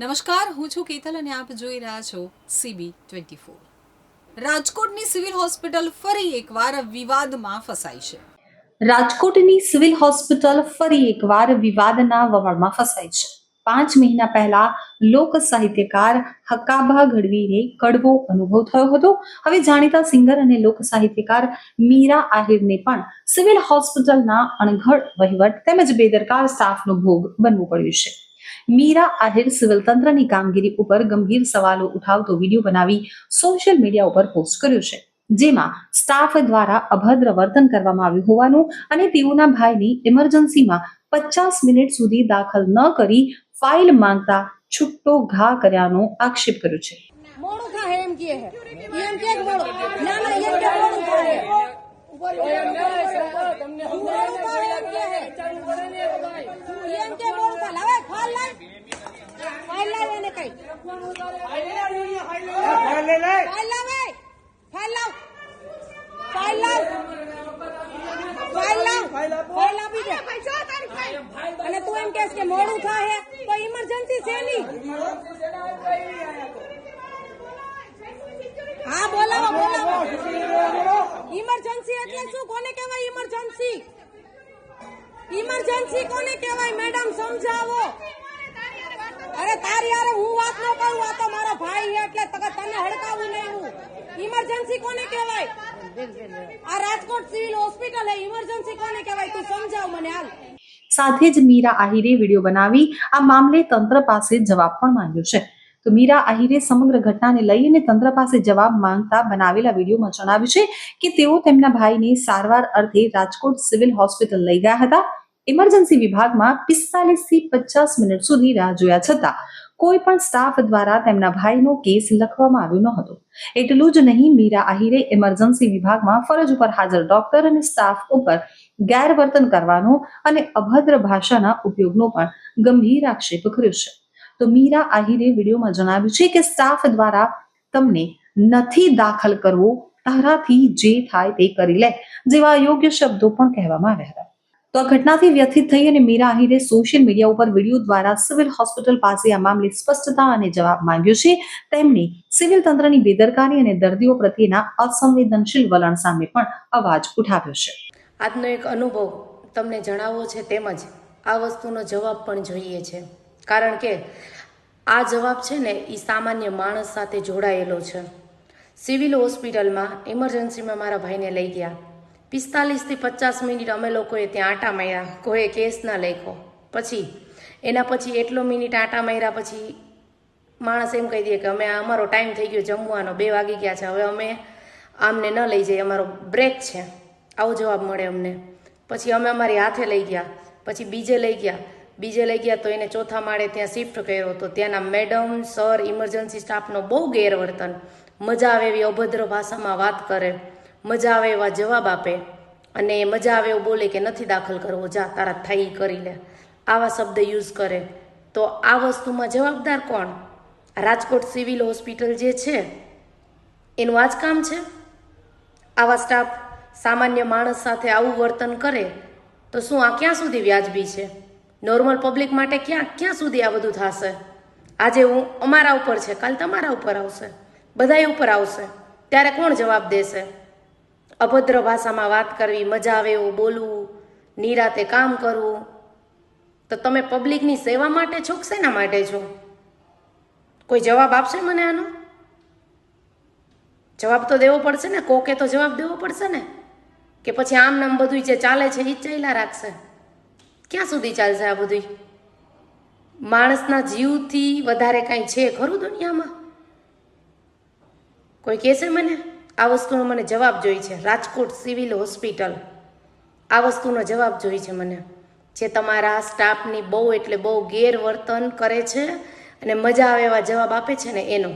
નમસ્કાર, હું છું કેતલ અને આપ જોઈ રહ્યા છો સીબી ટ્વેન્ટી ફોર રાજકોટની સિવિલ હોસ્પિટલ ફરી એકવાર વિવાદમાં ફસાઈ છે. રાજકોટની સિવિલ હોસ્પિટલ ફરી એકવાર વિવાદના વવાળમાં ફસાઈ છે. પાંચ મહિના પહેલા લોક સાહિત્યકાર હકાભા ગઢવીને કડવો અનુભવ થયો હતો. હવે જાણીતા સિંગર અને લોક સાહિત્યકાર મીરા આહિરને પણ સિવિલ હોસ્પિટલના અણઘડ વહીવટ તેમજ બેદરકાર સ્ટાફનો ભોગ બનવું પડ્યું છે. મીરા આહિર સિવિલ તંત્રની કામગીરી ઉપર ગંભીર સવાલો ઉઠાવતો વીડિયો બનાવી સોશિયલ મીડિયા ઉપર પોસ્ટ કર્યો છે. જેમાં સ્ટાફ દ્વારા અભદ્ર વર્તન કરવામાં આવ્યું હોવાનું અને તેઓના ભાઈની ઇમરજન્સીમાં પચાસ મિનિટ સુધી દાખલ ન કરી ફાઇલ માંગતા છૂટો ઘા કર્યાનો આક્ષેપ કર્યો છે. અને તું એમ કહેશ કે મોડું થાય તો ઇમરજન્સી છે ની હા બોલાવો બોલાવો ઇમરજન્સી એટલે શું કોને કહેવાય ઇમરજન્સી ઇમરજન્સી કોને કહેવાય? મેડમ સમજાવો. અરે તારી યાર હું વાત ન કરું, આ તો મારો ભાઈ એટલે તને હડકાવું નહીં હું ઇમરજન્સી કોને કહેવાય? આ રાજકોટ સિવિલ હોસ્પિટલ હે ઇમરજન્સી કોને કહેવાય? તું સમજાવ મને હાલ. સાથે જ મીરા આહિરે વીડિયો બનાવી આ મામલે તંત્ર પાસે જવાબ પણ માંગ્યો છે. તો મીરા આહિરે સમગ્ર ઘટનાને લઈને તંત્ર પાસે જવાબ માંગતા બનાવેલા વિડીયોમાં જણાવ્યું છે કે તેઓ તેમના ભાઈને સારવાર અર્થે રાજકોટ સિવિલ હોસ્પિટલ લઈ ગયા હતા. ઇમરજન્સી વિભાગમાં પિસ્તાલીસથી પચાસ મિનિટ સુધી રાહ જોયા છતાં કોઈ પણ સ્ટાફ દ્વારા તેમના ભાઈનો કેસ લખવામાં આવ્યો ન હતો એટલું જ નહીં, મીરા આહિરે ઇમરજન્સી વિભાગમાં ફરજ ઉપર હાજર ડોક્ટર અને સ્ટાફ ઉપર ગેરવર્તન કરવાનો અને અભદ્ર ભાષાના ઉપયોગનો પણ ગંભીર આક્ષેપ કર્યો છે. તો મીરા આહિરે વિડીયોમાં જણાવ્યું છે કે સ્ટાફ દ્વારા તમને નથી દાખલ કરવો, તારાથી જે થાય તે કરી લે, જેવા યોગ્ય શબ્દો પણ કહેવામાં આવ્યા હતા. તો આ ઘટનાથી વ્યથિત થઈ અને મીરા આહિરે સોશિયલ મીડિયા ઉપર વીડિયો દ્વારા સિવિલ હોસ્પિટલ પાસે આ મામલે સ્પષ્ટતા અને જવાબ માંગ્યો છે. તેમણે સિવિલ તંત્રની બેદરકારી અને દર્દીઓ પ્રત્યેના અસંવેદનશીલ વલણ સામે પણ અવાજ ઉઠાવ્યો છે. આજનો એક અનુભવ તમને જણાવવો છે તેમજ આ વસ્તુનો જવાબ પણ જોઈએ છે. કારણ કે આ જવાબ છે ને એ સામાન્ય માણસ સાથે જોડાયેલો છે. સિવિલ હોસ્પિટલમાં ઇમરજન્સીમાં મારા ભાઈને લઈ ગયા. પિસ્તાલીસથી પચાસ મિનિટ અમે લોકોએ ત્યાં આટા માર્યા, કોઈએ કેસ ના લખ્યો. પછી, એના પછી એટલો મિનિટ આટા માર્યા પછી માણસ એમ કહી દે કે અમે અમારો ટાઈમ થઈ ગયો, જમવાનો બે વાગી ગયા છે, હવે અમે આમને ન લઈ જઈએ, અમારો બ્રેક છે. આવો જવાબ મળે અમને. પછી અમે અમારી હાથે લઈ ગયા. પછી બીજે લઈ ગયા. બીજે લઈ ગયા તો એને ચોથા માળે ત્યાં શિફ્ટ કર્યો તો ત્યાંના મેડમ સર ઇમરજન્સી સ્ટાફનો બહુ ગેરવર્તન. મજા આવે એવી અભદ્ર ભાષામાં વાત કરે. મજા આવે એવા જવાબ આપે. અને મજા આવે એવું બોલે કે નથી દાખલ કરવો, જા, તારા થાય ઈ કરી લે. આવા શબ્દ યુઝ કરે. તો આ વસ્તુમાં જવાબદાર કોણ? રાજકોટ સિવિલ હોસ્પિટલ જે છે, એનું આ જ કામ છે? આવા સ્ટાફ સામાન્ય માણસ સાથે આવું વર્તન કરે, તો શું આ ક્યાં સુધી વ્યાજબી છે? નોર્મલ પબ્લિક માટે ક્યાં ક્યાં સુધી આ બધું થશે? આજે હું અમારા ઉપર છે, કાલ તમારા ઉપર આવશે. બધાય ઉપર આવશે. ત્યારે કોણ જવાબ દેશે? અભદ્ર ભાષામાં વાત કરવી, મજા આવે એવું બોલવું, નિરાતે કામ કરવું. તો તમે પબ્લિકની સેવા માટે છો કે શેના માટે છો? કોઈ જવાબ આપશે મને આનો? જવાબ તો દેવો પડશે ને? કોકે તો જવાબ દેવો પડશે ને? કે પછી આમ નામ બધું જે ચાલે છે એ ચાલ્યા રાખશે? ક્યાં સુધી ચાલશે આ બધું માણસના જીવથી વધારે કાંઈ છે ખરું દુનિયામાં? કોઈ કહેશે મને, આ વસ્તુનો મને જવાબ જોઈ છે. Rajkot civil hospital. આ વસ્તુનો જવાબ જોઈ છે મને. જે તમારા સ્ટાફની બહુ એટલે બહુ ગેરવર્તન કરે છે અને મજા આવે એવા જવાબ આપે છે ને એનો.